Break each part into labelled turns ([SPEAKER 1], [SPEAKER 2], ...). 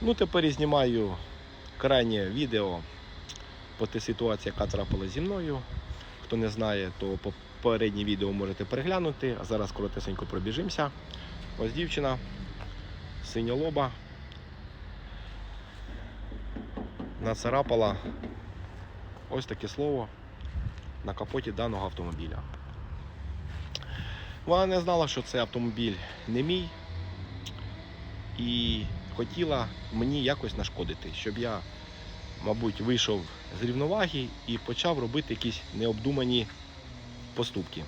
[SPEAKER 1] Ну, тепер і знімаю крайнє відео по тій ситуації, яка трапилася зі мною. Хто не знає, то попереднє відео можете переглянути. А зараз коротесенько пробіжимося. Ось дівчина, синьолоба. Нацарапала ось таке слово на капоті даного автомобіля. Вона не знала, що це автомобіль не мій і хотіла мені якось нашкодити, щоб я, мабуть, вийшов з рівноваги і почав робити якісь необдумані поступки.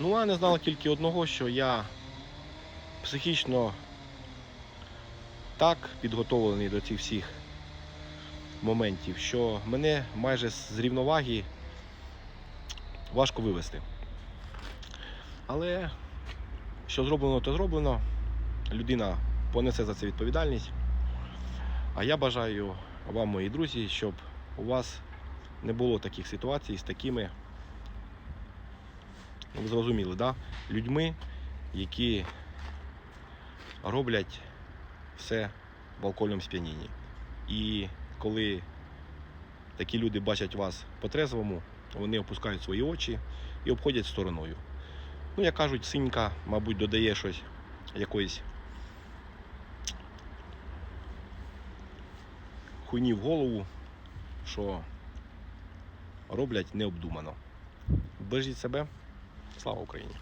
[SPEAKER 1] Ну, вона не знала тільки одного, що я психічно так підготовлений до цих всіх моментів, що мене майже з рівноваги важко вивести. Але що зроблено, то зроблено. Людина понесе за це відповідальність. А я бажаю вам, мої друзі, щоб у вас не було таких ситуацій з такими, ну, ви зрозуміли, да? людьми, які роблять все в алкогольному сп'янінні. І коли такі люди бачать вас по-трезвому, вони опускають свої очі і обходять стороною. Ну, як кажуть, синька, мабуть, додає щось якоїсь хуйні в голову, що роблять необдумано. Бережіть себе. Слава Україні!